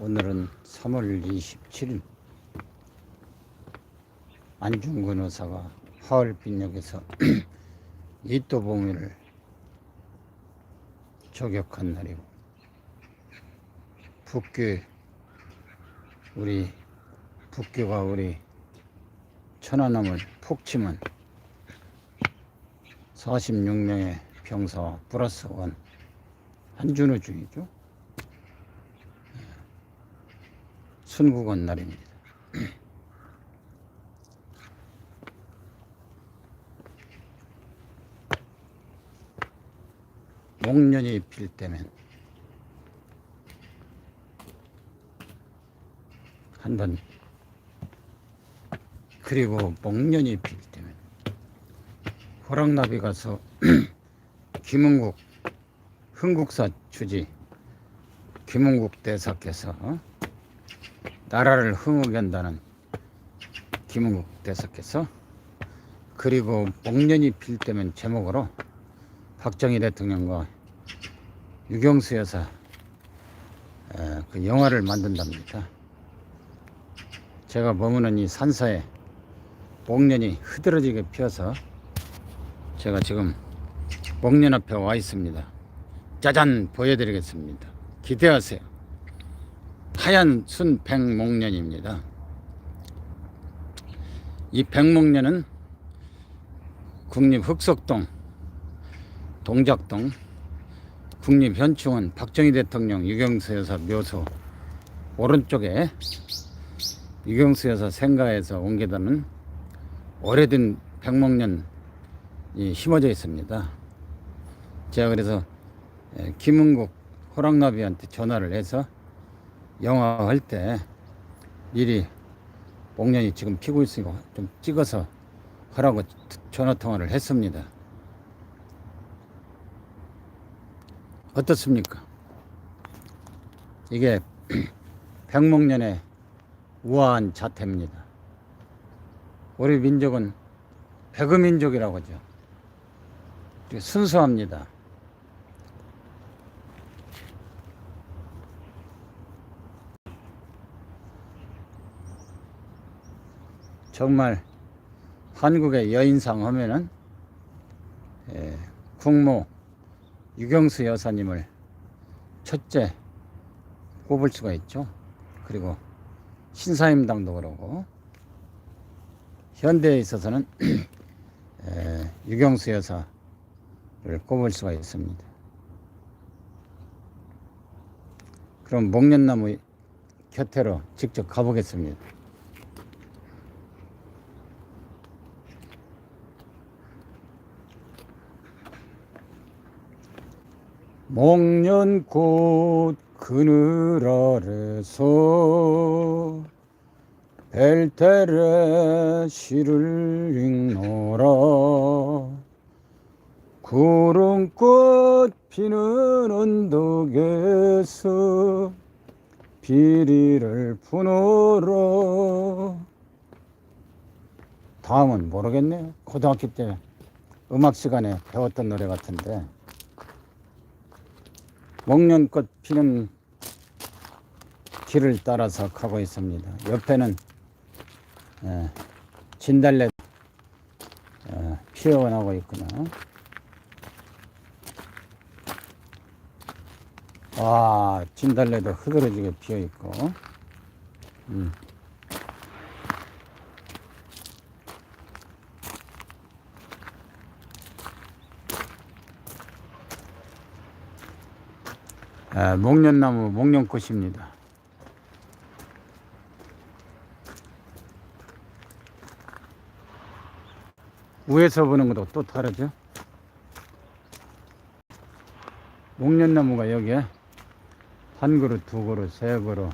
오늘은 3월 27일 안중근 의사가 하얼빈역에서 이또봉이를 저격한 날이고 북교 우리 북교가 우리 천안함을 폭침한 46명의 병사와 플러스 원 한준호 중이죠. 순국원 날입니다. 목련이 필 때면 한번 그리고 목련이 필 때면 호랑나비 가서 김은국 흥국사 주지 김은국 대사께서 어? 나라를 흥하게 한다는 김은국 대사께서 그리고 목련이 필 때면 제목으로 박정희 대통령과 유경수 여사 에, 그 영화를 만든답니다. 제가 머무는 이 산사에 목련이 흐드러지게 피어서 제가 지금 목련 앞에 와 있습니다. 짜잔 보여드리겠습니다. 기대하세요. 하얀 순 백목련입니다. 이 백목련은 국립 흑석동, 동작동, 국립현충원 박정희 대통령 유경수 여사 묘소 오른쪽에 유경수 여사 생가에서 옮겨다는 오래된 백목련이 심어져 있습니다. 제가 그래서 에, 김은국 호랑나비한테 전화를 해서 영화 할 때 미리 목련이 지금 피고 있으니까 좀 찍어서 하라고 전화 통화를 했습니다. 어떻습니까? 이게 백목련의 우아한 자태입니다. 우리 민족은 백의민족이라고 하죠. 순수합니다. 정말 한국의 여인상 하면은 예, 국모 유경수 여사님을 첫째 꼽을 수가 있죠. 그리고 신사임당도 그러고 현대에 있어서는 에, 유경수 여사를 꼽을 수가 있습니다. 그럼 목련나무 곁으로 직접 가보겠습니다. 목련꽃 그늘 아래서 벨테레 시를 읽노라. 구름꽃 피는 언덕에서 비리를 부노라. 다음은 모르겠네요 고등학교 때 음악 시간에 배웠던 노래 같은데 목련꽃 피는 길을 따라서 가고 있습니다. 옆에는 예, 진달래 예, 피어나고 있구나. 와, 진달래도 흐드러지게 피어 있고. 음. 목련나무 목련꽃입니다. 위에서 보는 것도 또 다르죠. 목련나무가 여기에 한 그루, 두 그루, 세 그루,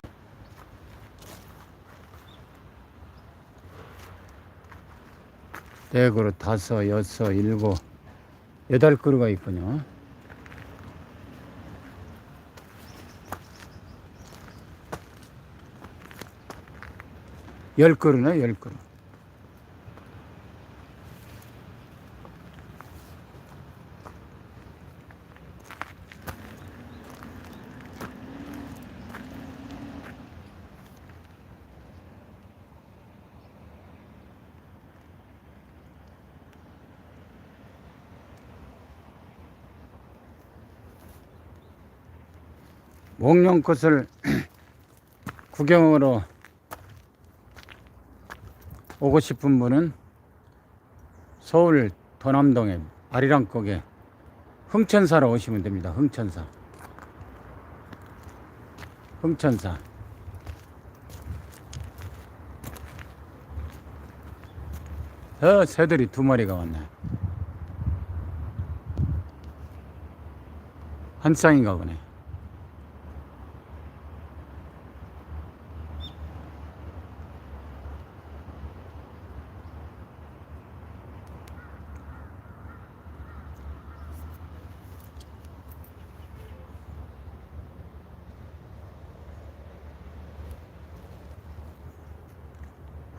네 그루, 다섯, 여섯, 일곱, 여덟 그루가 있군요. 열 그릇에 열 그릇. 목련꽃을 구경으로 오고 싶은 분은 서울 도남동에 아리랑곡에 흥천사로 오시면 됩니다. 흥천사. 흥천사. 어, 새들이 두 마리가 왔네. 한 쌍인가 보네.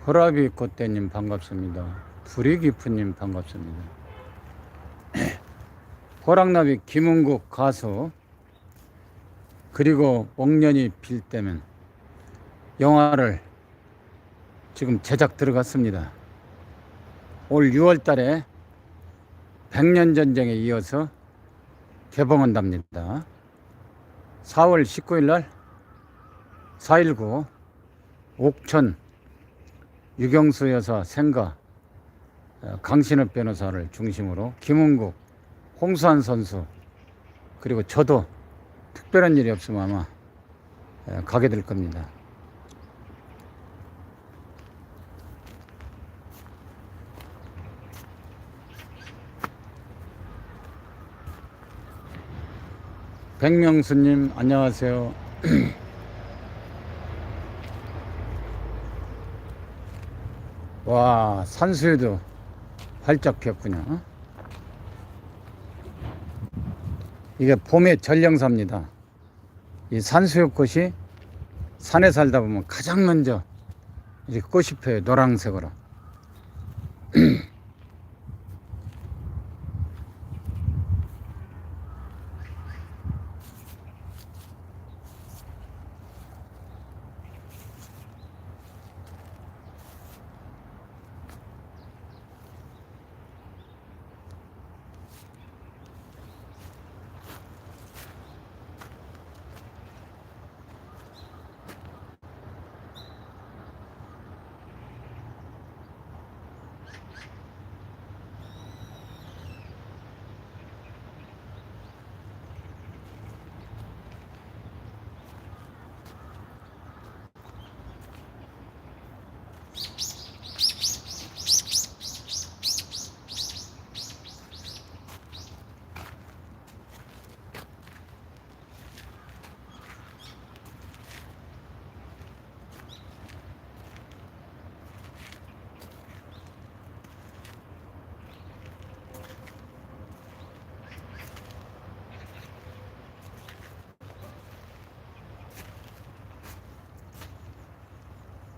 호라비 꽃대님 반갑습니다. 불이 깊은님 반갑습니다. 호랑나비 김은국 가수 그리고 목련이 빌 때면 영화를 지금 제작 들어갔습니다. 올 6월 달에 백년 전쟁에 이어서 개봉한답니다. 4월 19일 날 4.19 옥천 유경수 여사 생가 어, 강신업 변호사를 중심으로 김은국, 홍수환 선수 그리고 저도 특별한 일이 없으면 아마 어, 가게 될 겁니다. 백명수님 안녕하세요. 와 산수유도 활짝 피었군요. 어? 이게 봄의 전령사입니다. 이 산수유 꽃이 산에 살다 보면 가장 먼저 이렇게 꽃이 펴요 노란색으로.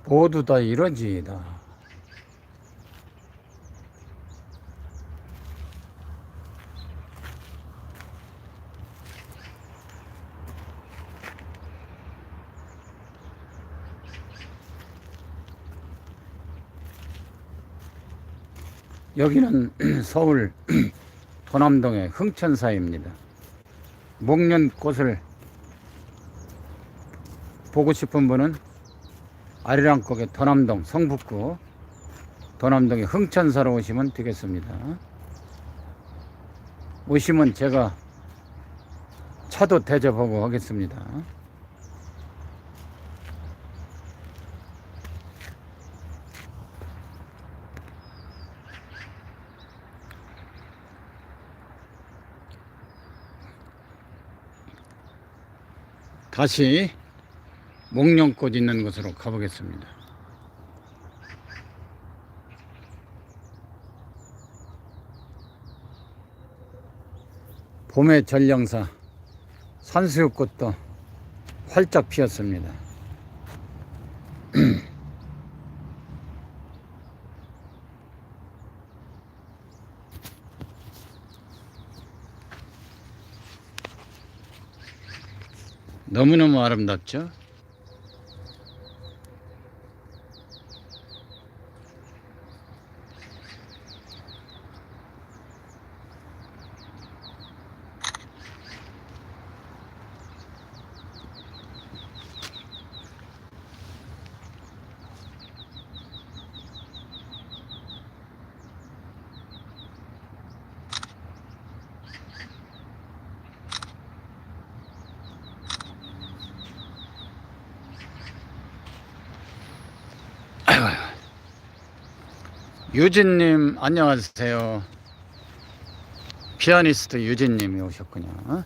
모두 다 이러지다. 여기는 서울 도남동의 흥천사입니다. 목련꽃을 보고 싶은 분은 아리랑곡의 도남동 성북구 도남동의 흥천사로 오시면 되겠습니다. 오시면 제가 차도 대접하고 하겠습니다. 다시 목련꽃 있는 곳으로 가보겠습니다. 봄의 전령사 산수유꽃도 활짝 피었습니다. 너무너무 아름답죠? 유진님 안녕하세요. 피아니스트 유진님이 오셨군요.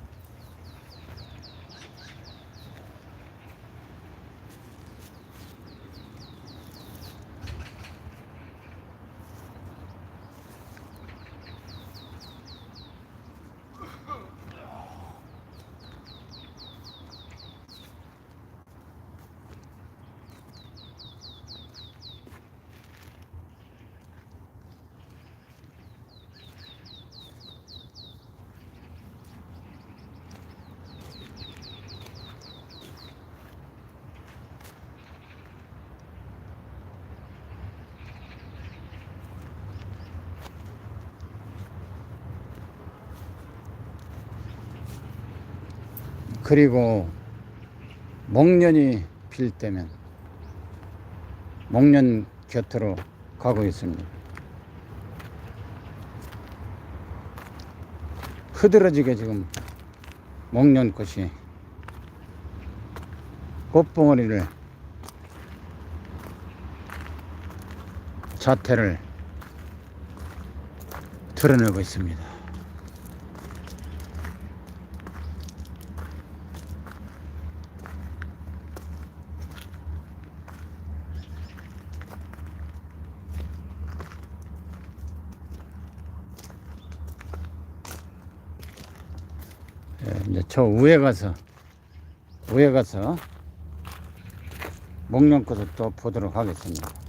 그리고 목련이 필 때면 목련 곁으로 가고 있습니다. 흐드러지게 지금 목련꽃이 꽃봉오리를 자태를 드러내고 있습니다. 저 위에 가서 위에 가서 목련꽃을 또 보도록 하겠습니다.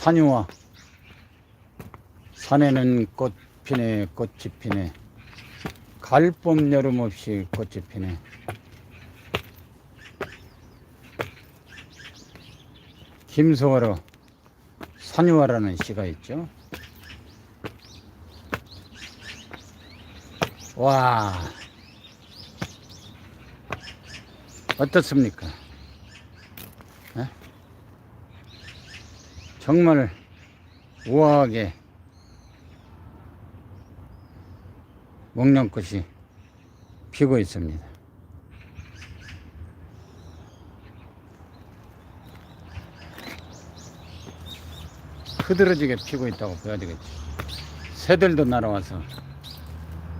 산유와 산에는 꽃 피네 꽃이 피네. 갈봄 여름 없이 꽃이 피네. 김소월의 산유화라는 시가 있죠. 와. 어떻습니까? 정말 우아하게 목련꽃이 피고 있습니다. 흐드러지게 피고 있다고 봐야 되겠지. 새들도 날아와서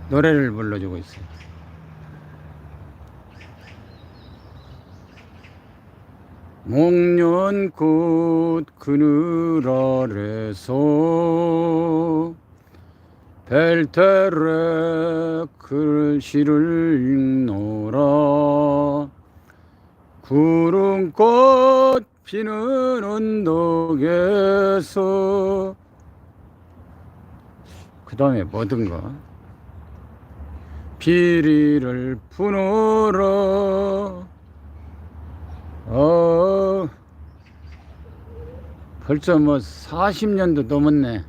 노래를 불러주고 있어요. 목련 꽃 그늘 아래서 벨테레 글씨를 읽노라. 구름꽃 피는 언덕에서 그 다음에 뭐든가 비리를 부노라. 어, 벌써 뭐 40년도 넘었네.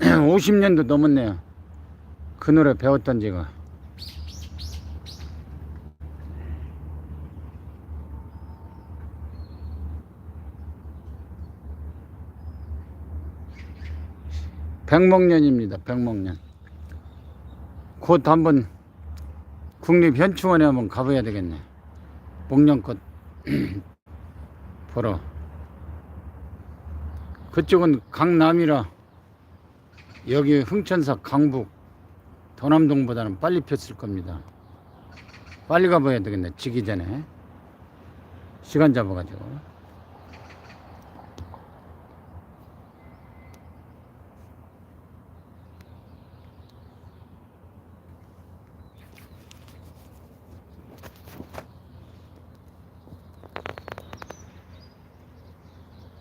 50년도 넘었네요. 그 노래 배웠던 지가. 백목련입니다. 백목련. 곧 한번 국립현충원에 한번 가봐야 되겠네. 목련꽃 보러 그쪽은 강남이라 여기 흥천사 강북 도남동보다는 빨리 폈을 겁니다. 빨리 가봐야 되겠네 지기 전에. 시간 잡아가지고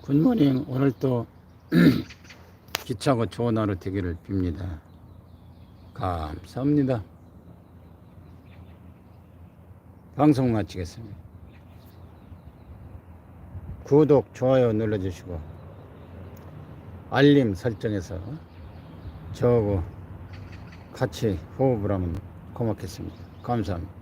굿모닝 오늘 또 기차고 좋은 하루 되기를 빕니다. 감사합니다. 방송 마치겠습니다. 구독, 좋아요 눌러주시고 알림 설정해서 저하고 같이 호흡을 하면 고맙겠습니다. 감사합니다.